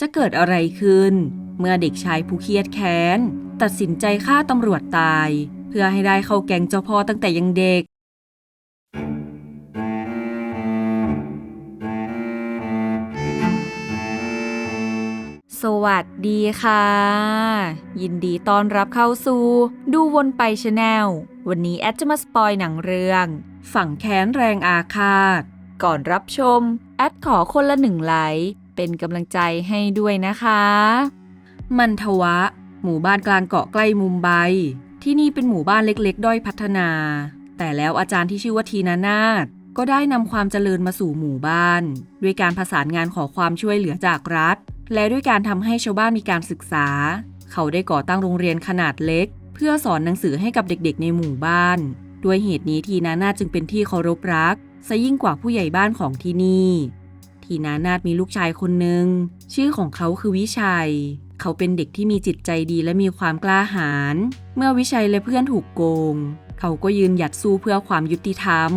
จะเกิดอะไรขึ้น เมื่อเด็กชายผู้เครียดแค้น ตัดสินใจฆ่าตำรวจตาย เพื่อให้ได้เข้าแก๊งเจ้าพ่อตั้งแต่ยังเด็ก สวัสดีค่ะ ยินดีต้อนรับเข้าสู่ ดูวนไปชาแนล วันนี้แอดจะมาสปอยหนังเรื่อง ฝั่งแค้นแรงอาฆาต ก่อนรับชม แอดขอคนละหนึ่งไลค์ เป็นกำลังใจให้ด้วยนะคะ มันทวะ หมู่บ้านกลางเกาะใกล้มุมไบ ที่นี่เป็นหมู่บ้านเล็กๆ ด้อยพัฒนา แต่แล้วอาจารย์ที่ชื่อว่าทีนานาถก็ได้นำความเจริญมาสู่หมู่บ้าน ด้วยการประสานงานขอความช่วยเหลือจากรัฐ และด้วยการทำให้ชาวบ้านมีการศึกษา เขาได้ก่อตั้งโรงเรียนขนาดเล็ก เพื่อสอนหนังสือให้กับเด็กๆ ในหมู่บ้าน ด้วยเหตุนี้ทีนานาจึงเป็นที่เคารพรักซะยิ่งกว่าผู้ใหญ่บ้านของที่นี่ ทีนานาถมีลูกชายคนหนึ่งชื่อของเขาคือวิชัย เขาเป็นเด็กที่มีจิตใจดีและมีความกล้าหาญเมื่อวิชัยและเพื่อนถูกโกง เขาก็ยืนหยัดสู้เพื่อความยุติธรรม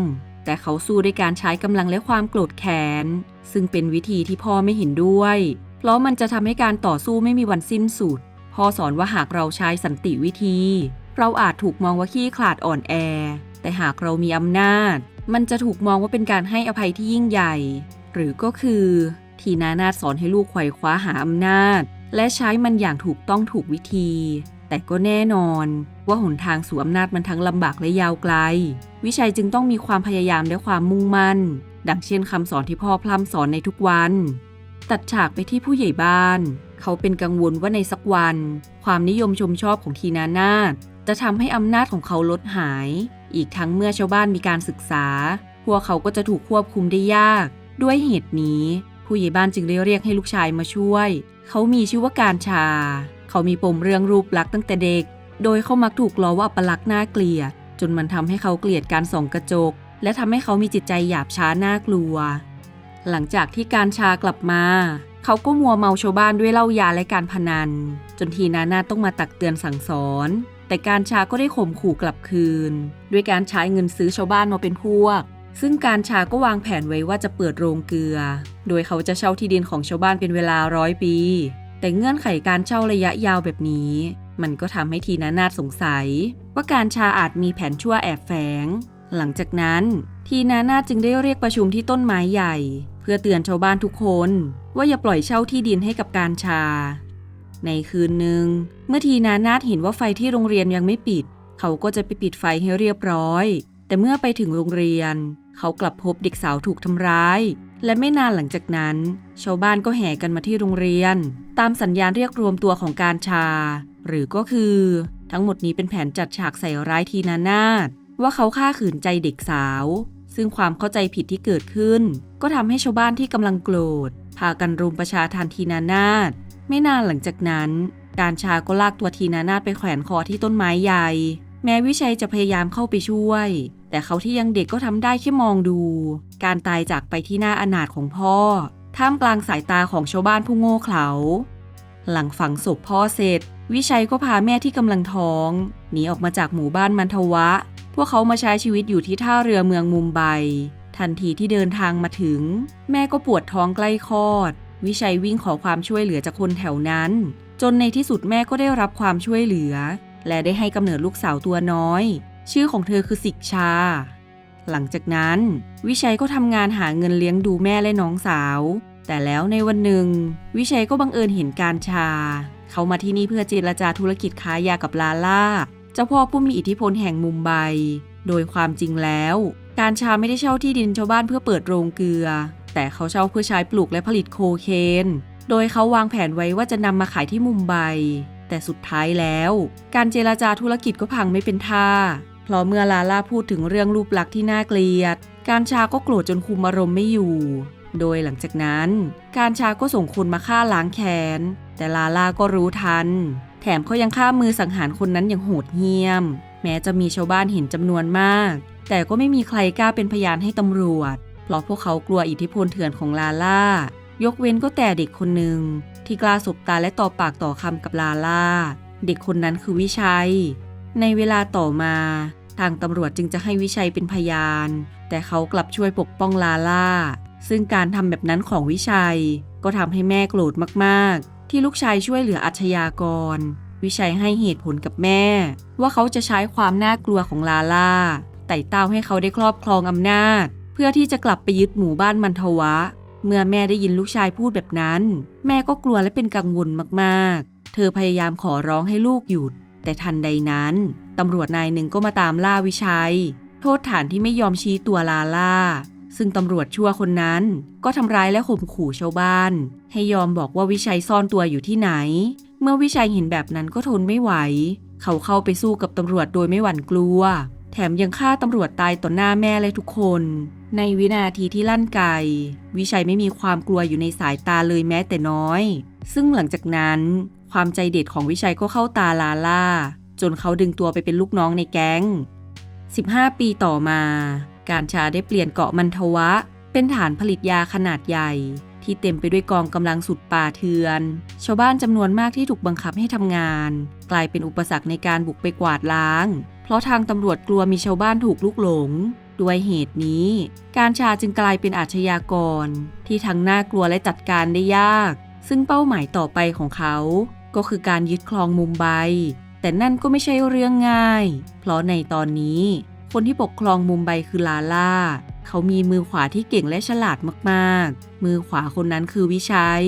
แต่เขาสู้ด้วยการใช้กำลังและความโกรธแค้นซึ่งเป็นวิธีที่พ่อไม่เห็นด้วย เพราะมันจะทำให้การต่อสู้ไม่มีวันสิ้นสุดพ่อสอนว่าหากเราใช้สันติวิธี เราอาจถูกมองว่าขี้ขลาดอ่อนแอ แต่หากเรามีอำนาจ มันจะถูกมองว่าเป็นการให้อภัยที่ยิ่งใหญ่ หรือก็คือทีนานาสอนให้ลูกไขว่คว้าหาอำนาจ และใช้มันอย่างถูกต้องถูกวิธี แต่ก็แน่นอน ว่าหนทางสู่อำนาจมันทั้งลำบากและยาวไกล วิชัยจึงต้องมีความพยายามและความมุ่งมั่น ดังเช่นคำสอนที่พ่อพร่ำสอนในทุกวัน ตัดฉากไปที่ผู้ใหญ่บ้าน เขาเป็นกังวลว่าในสักวัน ความนิยมชมชอบของทีนานาจะทำให้อำนาจของเขาลดหาย อีกทั้งเมื่อชาวบ้านมีการศึกษา พวกเขาก็จะถูกควบคุมได้ยาก ด้วยเหตุนี้ ผู้ใหญ่บ้านจึงได้เรียกให้ลูกชายมาช่วย เขามีชื่อว่าการชา เขามีปมเรื่องรูปลักษณ์ตั้งแต่เด็ก โดยเขามักถูกล้อว่าอัปลักษณ์น่าเกลียดจนมันทำให้เขาเกลียดการส่องกระจก และทำให้เขามีจิตใจหยาบช้าน่ากลัว หลังจากที่การชากลับมา เขาก็มัวเมาชาวบ้านด้วยเหล้ายาและการพนัน จนทีนานาต้องมาตักเตือนสั่งสอน แต่การชาก็ได้ข่มขู่กลับคืน ด้วยการใช้เงินซื้อชาวบ้านมาเป็นพวก ซึ่งการชาก็วางแผนไว้ว่าจะเปิดโรงเกลือ โดยเขาจะเช่าที่ดินของชาวบ้านเป็นเวลาร้อยปี แต่เงื่อนไขการเช่าระยะยาวแบบนี้ มันก็ทำให้ทีนานาสงสัย ว่าการชาอาจมีแผนชั่วแอบแฝง หลังจากนั้นทีนานาจึงได้เรียกประชุมที่ต้นไม้ใหญ่ เพื่อเตือนชาวบ้านทุกคน ว่าอย่าปล่อยเช่าที่ดินให้กับการชา ในคืนหนึ่งเมื่อทีนานาเห็นว่าไฟที่โรงเรียนยังไม่ปิด เขาก็จะไปปิดไฟให้เรียบร้อย แต่เมื่อไปถึงโรงเรียน เขากลับพบเด็กสาวถูกทำร้าย และไม่นานหลังจากนั้น ชาวบ้านก็แห่กันมาที่โรงเรียน ตามสัญญาณเรียกรวมตัวของการชา หรือก็คือ ทั้งหมดนี้เป็นแผนจัดฉากใส่ร้ายทีนานาถว่าเขาฆ่าขืนใจเด็กสาว ซึ่งความเข้าใจผิดที่เกิดขึ้น ก็ทำให้ชาวบ้านที่กำลังโกรธพากันรุมประชาทันทีนานาถไม่นานหลังจากนั้น การชาก็ลากตัวทีนานาถไปแขวนคอที่ต้นไม้ใหญ่ แม้วิชัยจะพยายามเข้าไปช่วย แต่เขาที่ยังเด็กก็ทำได้แค่มองดู การตายจากไปที่หน้าอนาถของพ่อ ท่ามกลางสายตาของชาวบ้านผู้โง่เขลา หลังฝังศพพ่อเสร็จ วิชัยก็พาแม่ที่กำลังท้องหนีออกมาจากหมู่บ้านมันทวะ พวกเขามาใช้ชีวิตอยู่ที่ท่าเรือเมืองมุมไบ ทันทีที่เดินทางมาถึง แม่ก็ปวดท้องใกล้คลอด วิชัยวิ่งขอความช่วยเหลือจากคนแถวนั้น จนในที่สุดแม่ก็ได้รับความช่วยเหลือ และได้ให้กำเนิดลูกสาวตัวน้อย ชื่อของเธอคือสิกชา หลังจากนั้น วิชัยก็ทำงานหาเงินเลี้ยงดูแม่และน้องสาว แต่แล้วในวันหนึ่ง วิชัยก็บังเอิญเห็นการชา เขามาที่นี่เพื่อเจรจาธุรกิจค้ายากับลาล่า เจ้าพ่อผู้มีอิทธิพลแห่งมุมไบ โดยความจริงแล้ว การชาไม่ได้เช่าที่ดินชาวบ้านเพื่อเปิดโรงเกลือ แต่เขาเช่าเพื่อใช้ปลูกและผลิตโคเคน โดยเขาวางแผนไว้ว่าจะนำมาขายที่มุมไบแต่สุดท้ายแล้ว การเจรจาธุรกิจก็พังไม่เป็นท่า เพราะเมื่อลาล่าพูดถึงเรื่องรูปลักษณ์ที่น่าเกลียด การชาก็โกรธจนคุมอารมณ์ไม่อยู่ โดยหลังจากนั้น การชาก็ส่งคนมาฆ่าล้างแค้น แต่ลาล่าก็รู้ทัน แถมเขายังฆ่ามือสังหารคนนั้นอย่างโหดเหี้ยม แม้จะมีชาวบ้านเห็นจำนวนมาก แต่ก็ไม่มีใครกล้าเป็นพยานให้ตำรวจ เพราะพวกเขากลัวอิทธิพลเถื่อนของลาล่า ยกเว้นก็แต่เด็กคนหนึ่งที่กล้าสบตาและต่อปากต่อคำกับลาล่า เด็กคนนั้นคือวิชัย ในเวลาต่อมาทางตำรวจจึงจะให้วิชัยเป็นพยาน แต่เขากลับช่วยปกป้องลาล่า ซึ่งการทำแบบนั้นของวิชัย ก็ทำให้แม่โกรธมากๆ ที่ลูกชายช่วยเหลืออาชญากร วิชัยให้เหตุผลกับแม่ ว่าเขาจะใช้ความน่ากลัวของลาล่าไต่เต้าให้เขาได้ครอบครองอำนาจ เพื่อที่จะกลับไปยึดหมู่บ้านมันทวะ เมื่อแม่ได้ยินลูกชายพูดแบบนั้น แม่ก็กลัวและเป็นกังวลมากๆ เธอพยายามขอร้องให้ลูกหยุด แต่ทันใดนั้นตำรวจนายหนึ่งก็มาตามล่าวิชัย โทษฐานที่ไม่ยอมชี้ตัวลาล่า ซึ่งตำรวจชั่วคนนั้นก็ทำร้ายและข่มขู่ชาวบ้าน ให้ยอมบอกว่าวิชัยซ่อนตัวอยู่ที่ไหน เมื่อวิชัยเห็นแบบนั้นก็ทนไม่ไหว เขาเข้าไปสู้กับตำรวจโดยไม่หวั่นกลัว แถมยังฆ่าตำรวจตายต่อหน้าแม่และทุกคน ในวินาทีที่ลั่นไกวิชัยไม่มีความกลัวอยู่ในสายตาเลยแม้แต่น้อย ซึ่งหลังจากนั้น ความใจเด็ดของวิชัยก็เข้าตาลาล่า จนเขาดึงตัวไปเป็นลูกน้องในแก๊ง 15 ปีต่อมา การชาได้เปลี่ยนเกาะมันทวะ เป็นฐานผลิตยาขนาดใหญ่ ที่เต็มไปด้วยกองกำลังสุดป่าเถื่อน ชาวบ้านจำนวนมากที่ถูกบังคับให้ทำงาน กลายเป็นอุปสรรคในการบุกไปกวาดล้าง เพราะทางตำรวจกลัวมีชาวบ้านถูกลุกหลงด้วยเหตุนี้ การชาจึงกลายเป็นอาชญากร ที่ทั้งน่ากลัวและจัดการได้ยาก ซึ่งเป้าหมายต่อไปของเขา ก็คือการยึดครองมุมไบ แต่นั่นก็ไม่ใช่เรื่องง่าย เพราะในตอนนี้ คนที่ปกครองมุมไบคือลาล่า เขามีมือขวาที่เก่งและฉลาดมากๆ มือขวาคนนั้นคือวิชัย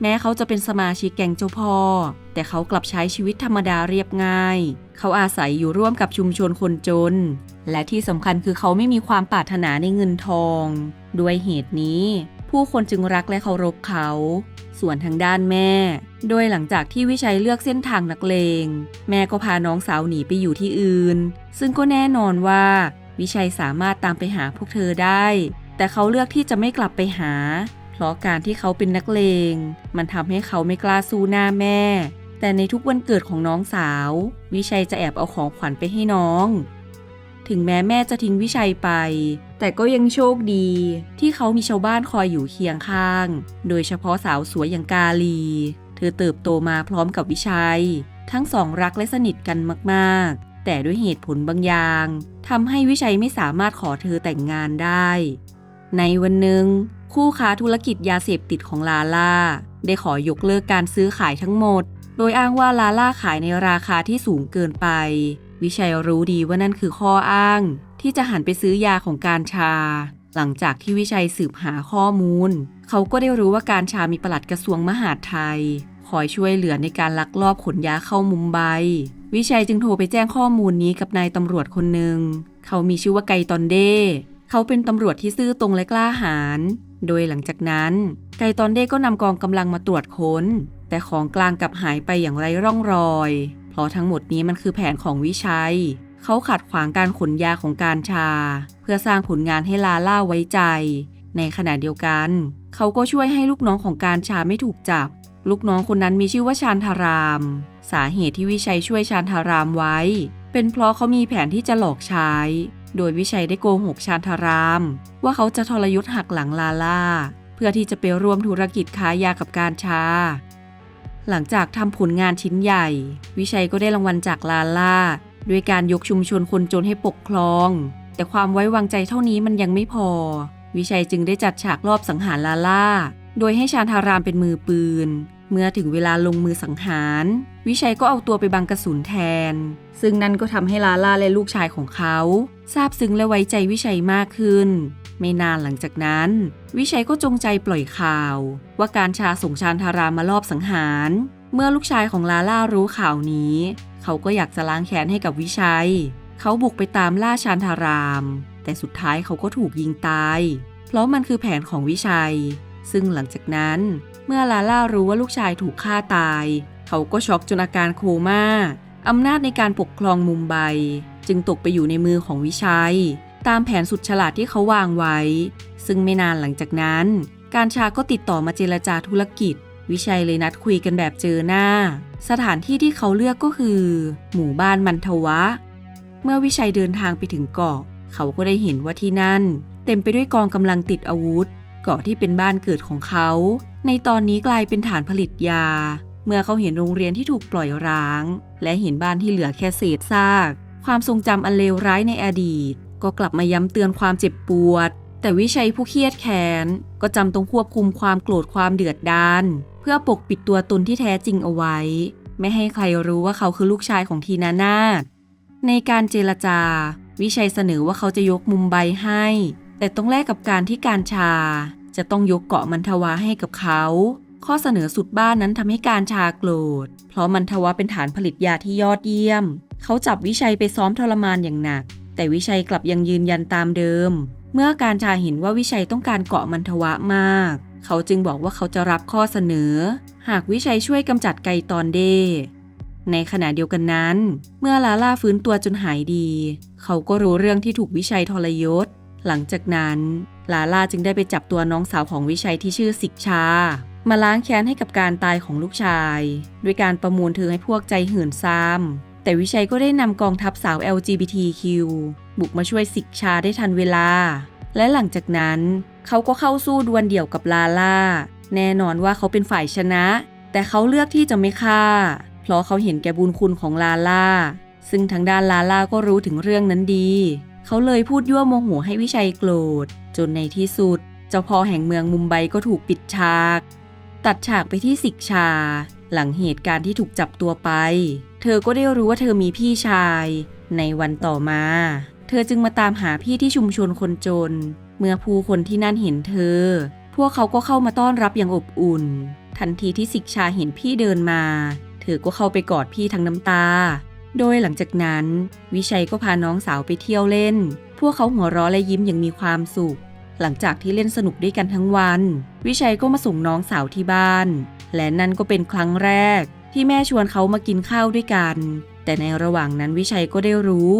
แม้เขาจะเป็นสมาชิกแก๊งเจ้าพ่อ แต่เขากลับใช้ชีวิตธรรมดาเรียบง่าย เขาอาศัยอยู่ร่วมกับชุมชนคนจน และที่สำคัญคือเขาไม่มีความปรารถนาในเงินทอง ด้วยเหตุนี้ ผู้คนจึงรักและเคารพเขา ส่วนทางด้านแม่ โดยหลังจากที่วิชัยเลือกเส้นทางนักเลง แม่ก็พาน้องสาวหนีไปอยู่ที่อื่น ซึ่งก็แน่นอนว่า วิชัยสามารถตามไปหาพวกเธอได้ แต่เขาเลือกที่จะไม่กลับไปหา เพราะการที่เขาเป็นนักเลง มันทำให้เขาไม่กล้าสู้หน้าแม่ แต่ในทุกวันเกิดของน้องสาว วิชัยจะแอบเอาของขวัญไปให้น้อง ถึงแม้แม่จะทิ้งวิชัยไป แต่ก็ยังโชคดีที่เขามีชาวบ้านคอยอยู่เคียงข้าง โดยเฉพาะสาวสวยอย่างกาลี เธอเติบโตมาพร้อมกับวิชัย ทั้งสองรักและสนิทกันมากๆ แต่ด้วยเหตุผลบางอย่างทำให้วิชัยไม่สามารถขอเธอแต่งงานได้ ในวันหนึ่ง คู่ค้าธุรกิจยาเสพติดของลาล่า ได้ขอยกเลิกการซื้อขายทั้งหมด โดยอ้างว่าลาล่าขายในราคาที่สูงเกินไป วิชัยรู้ดีว่านั่นคือข้ออ้าง ที่จะหันไปซื้อยาของการชา หลังจากที่วิชัยสืบหาข้อมูล เขาก็ได้รู้ว่าการชามีปลัดกระทรวงมหาดไทย คอยช่วยเหลือในการลักลอบขนยาเข้ามุมไบ วิชัยจึงโทรไปแจ้งข้อมูลนี้กับนายตำรวจคนหนึ่ง เขามีชื่อว่าไกตอนเด้เขาเป็นตำรวจที่ซื่อตรงและกล้าหาญ โดยหลังจากนั้น ไกตอนเด้ก็นำกองกำลังมาตรวจค้น แต่ของกลางกลับหายไปอย่างไร้ร่องรอย ราะทั้งหมดนี้มันคือแผนของวิชัย เขาขัดขวางการขนยาของการชา เพื่อสร้างผลงานให้ลาล่าไว้ใจ ในขณะเดียวกัน เขาก็ช่วยให้ลูกน้องของการชาไม่ถูกจับ ลูกน้องคนนั้นมีชื่อว่าชานทาราม สาเหตุที่วิชัยช่วยชานทารามไว้ เป็นเพราะเขามีแผนที่จะหลอกใช้ โดยวิชัยได้โกหกชานทาราม ว่าเขาจะทรยศหักหลังลาล่า เพื่อที่จะไปร่วมธุรกิจค้ายากับการชา หลังจากทำผลงานชิ้นใหญ่ วิชัยก็ได้รางวัลจากลาล่าด้วยการยกชุมชนคนจนให้ปกครอง แต่ความไว้วางใจเท่านี้มันยังไม่พอ วิชัยจึงได้จัดฉากรอบสังหารลาล่า โดยให้ชานทารามเป็นมือปืน เมื่อถึงเวลาลงมือสังหาร วิชัยก็เอาตัวไปบังกระสุนแทน ซึ่งนั่นก็ทำให้ลาล่าและลูกชายของเขาซาบซึ้งและไว้ใจวิชัยมากขึ้น ไม่นานหลังจากนั้น วิชัยก็จงใจปล่อยข่าว ว่าการชาส่งชานทารามมาลอบสังหาร เมื่อลูกชายของลาล่ารู้ข่าวนี้ เขาก็อยากจะล้างแค้นให้กับวิชัย เขาบุกไปตามล่าชานทาราม แต่สุดท้ายเขาก็ถูกยิงตาย เพราะมันคือแผนของวิชัย ซึ่งหลังจากนั้น เมื่อลาล่ารู้ว่าลูกชายถูกฆ่าตาย เขาก็ช็อกจนอาการโคม่าอำนาจในการปกครองมุมไบ จึงตกไปอยู่ในมือของวิชัย ตามแผนสุดฉลาดที่เขาวางไว้ ซึ่งไม่นานหลังจากนั้น การชาก็ติดต่อมาเจรจาธุรกิจ วิชัยเลยนัดคุยกันแบบเจอหน้า สถานที่ที่เขาเลือกก็คือ หมู่บ้านมันทวะ เมื่อวิชัยเดินทางไปถึงเกาะ เขาก็ได้เห็นว่าที่นั่น เต็มไปด้วยกองกำลังติดอาวุธ เกาะที่เป็นบ้านเกิดของเขา ในตอนนี้กลายเป็นฐานผลิตยา เมื่อเขาเห็นโรงเรียนที่ถูกปล่อยร้าง และเห็นบ้านที่เหลือแค่เศษซากความทรงจำอันเลวร้ายในอดีต ก็กลับมาย้ำเตือนความเจ็บปวด แต่วิชัยผู้เครียดแค้นก็จำต้องควบคุมความโกรธความเดือดดานเพื่อปกปิดตัวตนที่แท้จริงเอาไว้ ไม่ให้ใครรู้ว่าเขาคือลูกชายของทีนานาถในการเจรจา วิชัยเสนอว่าเขาจะยกมุมไบให้ แต่ต้องแลกกับการที่การชา จะต้องยกเกาะมันทวาให้กับเขา ข้อเสนอสุดบ้านนั้นทำให้การชาโกรธ เพราะมันทวาเป็นฐานผลิตยาที่ยอดเยี่ยม เขาจับวิชัยไปซ้อมทรมานอย่างหนัก แต่วิชัยกลับยังยืนยันตามเดิม เมื่อการชาเห็นว่าวิชัยต้องการเกาะมันทวะมาก เขาจึงบอกว่าเขาจะรับข้อเสนอ หากวิชัยช่วยกำจัดไกตอนเด ในขณะเดียวกันนั้น เมื่อลาล่าฟื้นตัวจนหายดี เขาก็รู้เรื่องที่ถูกวิชัยทรยศ หลังจากนั้นลาล่าจึงได้ไปจับตัวน้องสาวของวิชัยที่ชื่อสิกชา มาล้างแค้นให้กับการตายของลูกชาย ด้วยการประมูลเธอให้พวกใจหื่นซ้ำ แต่วิชัยก็ได้นำกองทัพสาว LGBTQ บุกมาช่วยสิกชาได้ทันเวลา และหลังจากนั้นเขาก็เข้าสู้ดวลเดี่ยวกับลาล่า แน่นอนว่าเขาเป็นฝ่ายชนะ แต่เขาเลือกที่จะไม่ฆ่า เพราะเขาเห็นแก่บุญคุณของลาล่า ซึ่งทางด้านลาล่าก็รู้ถึงเรื่องนั้นดี เขาเลยพูดยั่วโมโหให้วิชัยโกรธ จนในที่สุด เจ้าพ่อแห่งเมืองมุมไบก็ถูกปิดฉาก ตัดฉากไปที่สิกชา หลังเหตุการณ์ที่ถูกจับตัวไป เธอก็ได้รู้ว่าเธอมีพี่ชาย ในวันต่อมา เธอจึงมาตามหาพี่ที่ชุมชนคนจน เมื่อผู้คนที่นั่นเห็นเธอ พวกเขาก็เข้ามาต้อนรับอย่างอบอุ่น ทันทีที่สิกชาเห็นพี่เดินมา เธอก็เข้าไปกอดพี่ทั้งน้ำตา โดยหลังจากนั้น วิชัยก็พาน้องสาวไปเที่ยวเล่น พวกเขาหัวเราะและยิ้มอย่างมีความสุข หลังจากที่เล่นสนุกด้วยกันทั้งวัน วิชัยก็มาส่งน้องสาวที่บ้าน และนั่นก็เป็นครั้งแรก ที่แม่ชวนเขามากินข้าวด้วยกัน แต่ในระหว่างนั้นวิชัยก็ได้รู้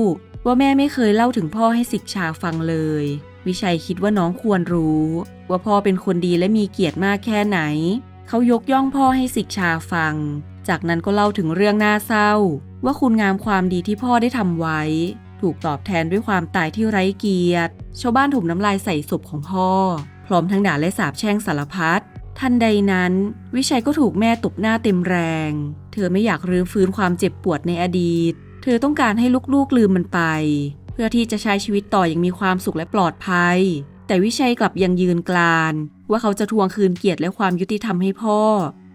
ว่าแม่ไม่เคยเล่าถึงพ่อให้สิกชาฟังเลย วิชัยคิดว่าน้องควรรู้ ว่าพ่อเป็นคนดีและมีเกียรติมากแค่ไหน เขายกย่องพ่อให้สิกชาฟัง จากนั้นก็เล่าถึงเรื่องน่าเศร้า ว่าคุณงามความดีที่พ่อได้ทำไว้ ถูกตอบแทนด้วยความตายที่ไร้เกียรติ ชาวบ้านถมน้ำลายใส่ศพของพ่อ พร้อมทั้งด่าและสาบแช่งสารพัด ทันใดนั้น วิชัยก็ถูกแม่ตบหน้าเต็มแรง เธอไม่อยากรื้อฟื้นความเจ็บปวดในอดีต เธอต้องการให้ลูกๆลืมมันไป เพื่อที่จะใช้ชีวิตต่ออย่างมีความสุขและปลอดภัย แต่วิชัยกลับยังยืนกลาน ว่าเขาจะทวงคืนเกียรติและความยุติธรรมให้พ่อ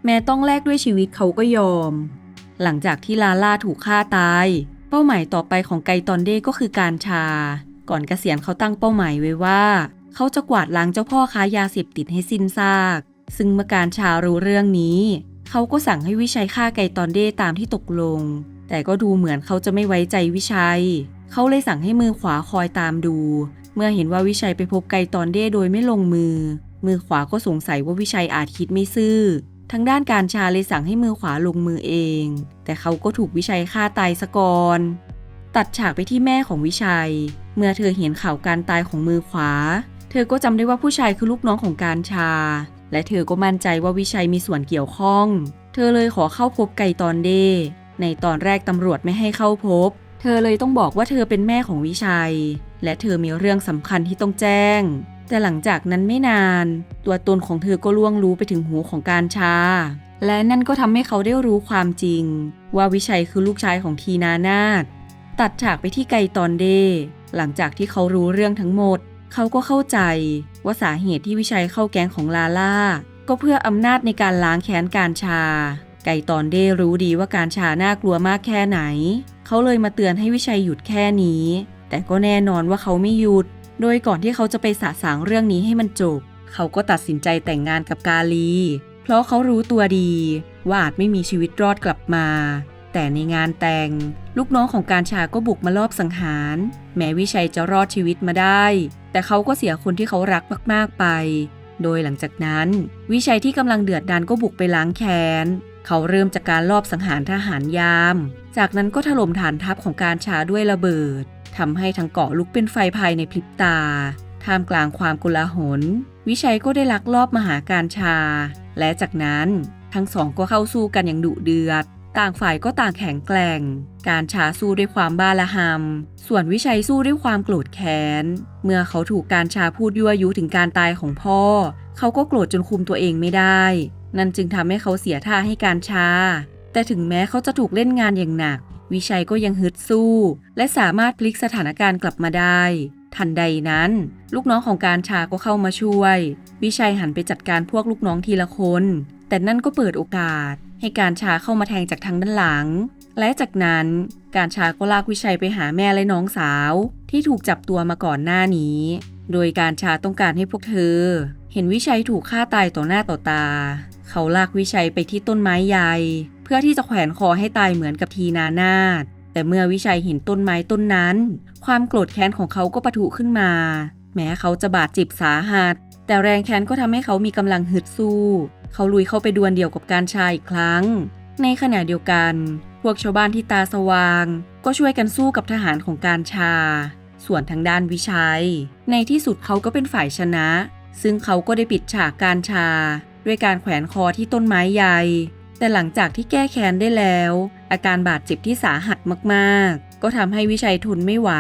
แม้ต้องแลกด้วยชีวิตเขาก็ยอม หลังจากที่ลาล่าถูกฆ่าตาย เป้าหมายต่อไปของไกตอนเด้ก็คือการชา ก่อนเกษียณเขาตั้งเป้าหมายไว้ว่า เขาจะกวาดล้างเจ้าพ่อค้ายาเสพติดให้สิ้นซาก ซึ่งเมื่อการชารู้เรื่องนี้ เขาก็สั่งให้วิชัยฆ่าไกตอนเด้ตามที่ตกลง แต่ก็ดูเหมือนเขาจะไม่ไว้ใจวิชัย เขาเลยสั่งให้มือขวาคอยตามดู เมื่อเห็นว่าวิชัยไปพบไกตอนเด้โดยไม่ลงมือ มือขวาก็สงสัยว่าวิชัยอาจคิดไม่ซื่อ ทางด้านการชาเลยสั่งให้มือขวาลงมือเอง แต่เขาก็ถูกวิชัยฆ่าตายซะก่อนตัดฉากไปที่แม่ของวิชัย เมื่อเธอเห็นข่าวการตายของมือขวา เธอก็จำได้ว่าผู้ชายคือลูกน้องของการชา และเธอก็มั่นใจว่าวิชัยมีส่วนเกี่ยวข้อง เธอเลยขอเข้าพบไก่ตอนเด ในตอนแรกตำรวจไม่ให้เข้าพบ เธอเลยต้องบอกว่าเธอเป็นแม่ของวิชัย และเธอมีเรื่องสำคัญที่ต้องแจ้ง แต่หลังจากนั้นไม่นาน ตัวตนของเธอก็ล่วงรู้ไปถึงหูของการชา และนั่นก็ทำให้เขาได้รู้ความจริง ว่าวิชัยคือลูกชายของทีนานาถตัดฉากไปที่ไกตอนเด หลังจากที่เขารู้เรื่องทั้งหมด เขาก็เข้าใจ ว่าสาเหตุที่วิชัยเข้าแก๊งของลาล่า ก็เพื่ออำนาจในการล้างแค้นการชา ไกตอนเดรู้ดีว่าการชาน่ากลัวมากแค่ไหน เขาเลยมาเตือนให้วิชัยหยุดแค่นี้ แต่ก็แน่นอนว่าเขาไม่หยุด โดยก่อนที่เขาจะไปสะสางเรื่องนี้ให้มันจบ เขาก็ตัดสินใจแต่งงานกับกาลี เพราะเขารู้ตัวดี ว่าอาจไม่มีชีวิตรอดกลับมา แต่ในงานแต่ง ลูกน้องของการชาก็บุกมาลอบสังหาร แม้วิชัยจะรอดชีวิตมาได้ แต่เขาก็เสียคนที่เขารักมากๆไป โดยหลังจากนั้น วิชัยที่กำลังเดือดดานก็บุกไปล้างแค้นเขาเริ่มจากการลอบสังหารทหารยาม จากนั้นก็ถล่มฐานทัพของการชาด้วยระเบิด ทำให้ทั้งเกาะลุกเป็นไฟภายในพริบตา ท่ามกลางความกุลาหล วิชัยก็ได้ลักลอบมาหาการชา และจากนั้นทั้งสองก็เข้าสู้กันอย่างดุเดือด ต่างฝ่ายก็ต่างแข็งแกร่ง การชาสู้ด้วยความบ้าละหำส่วนวิชัยสู้ด้วยความโกรธแค้น เมื่อเขาถูกการชาพูดยั่วยุถึงการตายของพ่อ เขาก็โกรธจนคุมตัวเองไม่ได้ นั่นจึงทำให้เขาเสียท่าให้การชา แต่ถึงแม้เขาจะถูกเล่นงานอย่างหนัก วิชัยก็ยังฮึดสู้ และสามารถพลิกสถานการณ์กลับมาได้ ทันใดนั้น ลูกน้องของการชาก็เข้ามาช่วย วิชัยหันไปจัดการพวกลูกน้องทีละคน แต่นั่นก็เปิดโอกาส ให้การชาเข้ามาแทงจากทางด้านหลัง และจากนั้นการชาก็ลากวิชัยไปหาแม่และน้องสาว ที่ถูกจับตัวมาก่อนหน้านี้ โดยการชาต้องการให้พวกเธอ เห็นวิชัยถูกฆ่าตายต่อหน้าต่อตา เขาลากวิชัยไปที่ต้นไม้ใหญ่ เพื่อที่จะแขวนคอให้ตายเหมือนกับทีนานาถแต่เมื่อวิชัยเห็นต้นไม้ต้นนั้น ความโกรธแค้นของเขาก็ปะทุขึ้นมา แม้เขาจะบาดเจ็บสาหัส แต่แรงแค้นก็ทำให้เขามีกำลังฮึดสู้ เขาลุยเข้าไปดวลเดียวกับการชายอีกครั้ง ในขณะเดียวกัน พวกชาวบ้านที่ตาสว่าง ก็ช่วยกันสู้กับทหารของการชา ส่วนทางด้านวิชัย ในที่สุดเขาก็เป็นฝ่ายชนะ ซึ่งเขาก็ได้ปิดฉากการชา ด้วยการแขวนคอที่ต้นไม้ใหญ่ แต่หลังจากที่แก้แค้นได้แล้ว อาการบาดเจ็บที่สาหัสมากๆ ก็ทำให้วิชัยทนไม่ไหว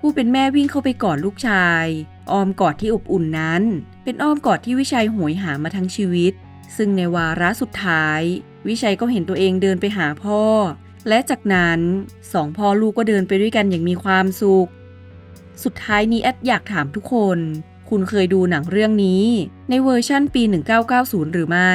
ผู้เป็นแม่วิ่งเข้าไปกอดลูกชาย อ้อมกอดที่อบอุ่นนั้น เป็นอ้อมกอดที่วิชัยโหยหามาทั้งชีวิต ซึ่งในวาระสุดท้าย วิชัยก็เห็นตัวเองเดินไปหาพ่อ และจากนั้นสองพ่อลูกก็เดินไปด้วยกันอย่างมีความสุข สุดท้ายนี้แอดอยากถามทุกคน คุณเคยดูหนังเรื่องนี้ ในเวอร์ชั่นปี 1990 หรือไม่